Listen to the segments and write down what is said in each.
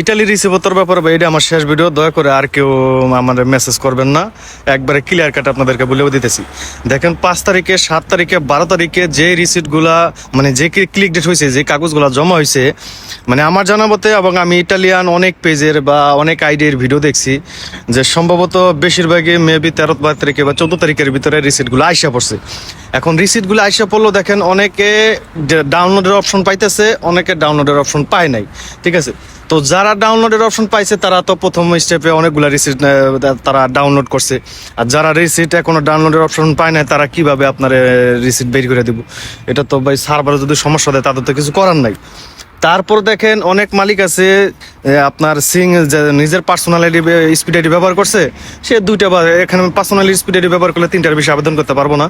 Italy রিসিভতর ব্যাপারে বা এটা আমার শেষ ভিডিও দয়া করে আর কেউ আমার মেসেজ করবেন না। একবারে ক্লিয়ার কাট আপনাদেরকে বলেও দিতেছি। দেখেন, পাঁচ তারিখে, সাত তারিখে, বারো তারিখে যে রিসিপ্টগুলা মানে যে ক্লিক ডেট হয়েছে, যে কাগজগুলা জমা হয়েছে মানে আমার জানা মতে এবং আমি ইটালিয়ান অনেক পেজের বা অনেক আইডির ভিডিও দেখছি, যে সম্ভবত বেশিরভাগই মেবি তেরো বারো তারিখে বা চোদ্দ তারিখের ভিতরে রিসিপ্টগুলো আইসা পড়ছে। এখন রিসিপ্টগুলো আইসা পড়ল, দেখেন, অনেকে ডাউনলোডের অপশন পাইতেছে, অনেকে ডাউনলোডের অপশন পায় নাই। ঠিক আছে? তো যারা ডাউনলোডের অপশন পাইছে, তারা তো প্রথম স্টেপে অনেকগুলো রিসিট তারা ডাউনলোড করছে। আর যারা রিসিট এখনও ডাউনলোডের অপশন পায় না তারা কীভাবে আপনার রিসিট বের করে দিব? এটা তো ভাই সার্ভারে যদি সমস্যা দেয়, তাদের তো কিছু করার নাই। তারপর দেখেন, অনেক মালিক আছে আপনার সিং নিজের পার্সোনালিটি স্পিড ব্যবহার করছে, সে দুইটা বা এখানে পার্সোনালি স্পিড ব্যবহার করলে তিনটার বেশি আবেদন করতে পারব না।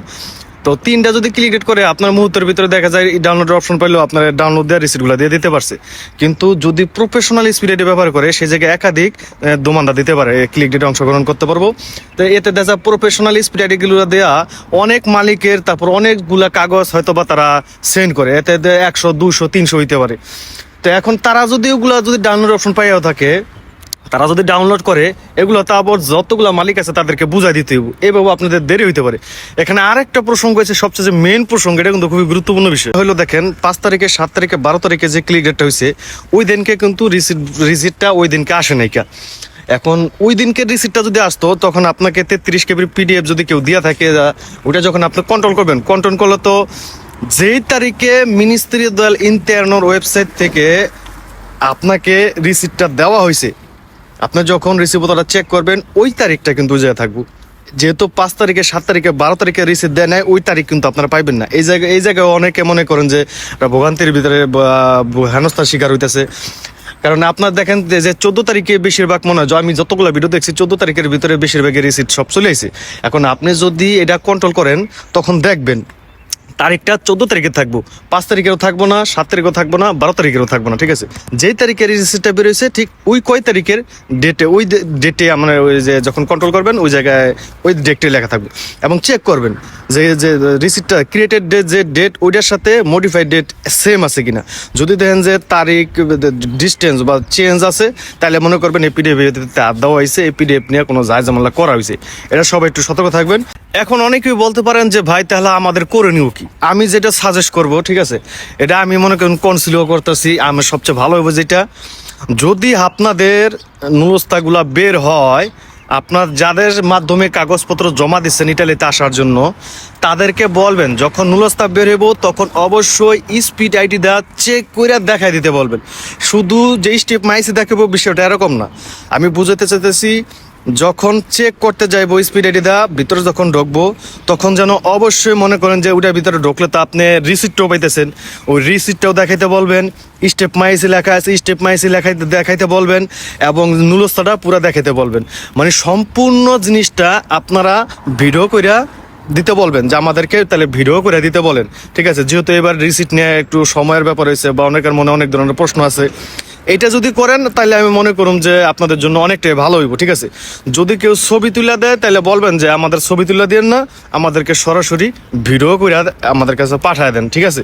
তো তিনটা যদি ক্লিক করে, আপনার মুহূর্তের ভিতরে দেখা যায় ডাউনলোড অপশন পাইলেও আপনার ডাউনলোড দেওয়ার রিসিটগুলো দিয়ে দিতে পারছে। কিন্তু যদি প্রফেশনাল স্পিড ব্যবহার করে, সে জায়গায় একাধিক দোমানটা দিতে পারে ক্লিক ডেটে অংশগ্রহণ করতে পারব। তো এতে দেখা প্রফেশনাল স্পিড দেওয়া অনেক মালিকের, তারপর অনেকগুলা কাগজ হয়তো বা তারা সেন্ড করে। এতে একশো দুশো তিনশো হইতে পারে। তো এখন তারা যদি ওগুলা যদি ডাউনলোড অপশন পাইয়াও থাকে তারা যদি ডাউনলোড করে, এগুলো তো আবার যতগুলো মালিক আছে তাদেরকে বুঝাই দিতে হইব। এভাবে আপনাদের দেরি হইতে পারে। এখানে আরেকটা প্রসঙ্গ আছে, সবচেয়ে মেইন প্রসঙ্গ, এটা কিন্তু খুবই গুরুত্বপূর্ণ বিষয়। হলো দেখেন, পাঁচ তারিখে, সাত তারিখে, বারো তারিখে যে ক্লিক ডেটটা হয়েছে ওই দিনকে কিন্তু রিসিট রিসিটটা ওই দিনকে আসে নাইকা এখন ওই দিনকে রিসিটটা যদি আসতো, তখন আপনাকে তেত্রিশ কেবির পিডিএফ যদি কেউ দিয়া থাকে ওটা যখন আপনি কন্ট্রোল করবেন কন্ট্রোল করলে তো যেই তারিখে মিনিস্ট্রি দল ইন্টারনোর ওয়েবসাইট থেকে আপনাকে রিসিটটা দেওয়া হয়েছে আপনি যখন রিসিপ্টটা চেক করবেন, ওই তারিখটা কিন্তু জায়গায় থাকব। যেহেতু পাঁচ তারিখে, সাত তারিখে, বারো তারিখে রিসিভ দেয় নাই, ওই তারিখ কিন্তু আপনারা পাইবেন না। এই জায়গায় এই জায়গায় অনেকে মনে করেন যে ভোগান্তির ভিতরে হেনস্থার শিকার হইতেছে। কারণ আপনার দেখেন যে- চোদ্দ তারিখে বেশিরভাগ মনে হয় আমি যতগুলো ভিডিও দেখছি, চোদ্দ তারিখের ভিতরে বেশিরভাগের রিসিপ্ট সব চলে এখন আপনি যদি এটা কন্ট্রোল করেন, তখন দেখবেন তারিখটা চোদ্দ তারিখে থাকব। পাঁচ তারিখেও থাকব না, সাত তারিখেও থাকব না, বারো তারিখেও থাকব না, ঠিক আছে? যেই তারিখের রিসিপ্টটা বেরোয়েছে, ঠিক ওই কয় তারিখের ডেটে ওই ডেটে আমরা ওই যে যখন কন্ট্রোল করবেন, ওই জায়গায় ওই ডেটে লেখা থাকবে। এবং চেক করবেন যে যে রিসিপ্টটা ক্রিয়েটেড ডেট যে ডেট ওইটার সাথে মডিফাইড ডেট সেম আছে কিনা। যদি দেখেন যে তারিখ ডিস্টেন্স বা চেঞ্জ আছে, তাহলে মনে করবেন এই পিডিএফ দেওয়া হয়েছে এপিডিএফ নিয়ে কোনো যায় জামালা করা হয়েছে। এটা সবাই একটু সতর্ক থাকবেন। এখন অনেকেই বলতে পারেন যে, ভাই, তাহলে আমাদের করে করণীয় কি? আমি যেটা সাজেস্ট করব, ঠিক আছে? এটা আমি মনে করেন কনসিলিও করতেছি, আমি সবচেয়ে ভালো হবে যেটা, যদি আপনাদের নুরস্তাগুলা বের হয়, আপনার যাদের মাধ্যমে কাগজপত্র জমা দিচ্ছেন ইটালিতে আসার জন্য, তাদেরকে বলবেন, যখন নুলস্তা বের হইব, তখন অবশ্যই স্পিড আইডি দেওয়া চেক করে দেখাই দিতে বলবেন। শুধু যে স্টেপ মাইসে দেখাবো, বিষয়টা এরকম না। আমি বুঝাতে চাইতেছি যখন চেক করতে যাইবো স্পিড দেওয়া ভিতরে যখন ঢুকবো, তখন যেন অবশ্যই মনে করেন যে ওটার ভিতরে ঢুকলে তো আপনি রিসিপ্টও পাইতেছেন। ওই রিসিপ্টটাও দেখাইতে বলবেন স্টেপ মাইসি লেখা আছে স্টেপ মাইসি লেখাইতে, দেখাইতে বলবেন এবং নুলস্তাটা পুরো দেখাইতে বলবেন। মানে সম্পূর্ণ জিনিসটা আপনারা ভিডিও কইরা দিতে বলবেন, যে আমাদেরকে তাহলে ভিডিও করে দিতে বলেন। ঠিক আছে? যেহেতু এবার রিসিপ্ট নিয়ে একটু সময়ের ব্যাপার হয়েছে বা অনেকের মনে অনেক ধরনের প্রশ্ন আছে এটা যদি করেন তাহলে আমি মনে করুন যে আপনাদের জন্য অনেকটাই ভালো হইব, ঠিক আছে? যদি কেউ ছবি তুলা দেয় তাহলে বলবেন যে আমাদের ছবি তুলা দেন না, আমাদেরকে সরাসরি ভিডিও করে আমাদের কাছে পাঠায় দেন, ঠিক আছে?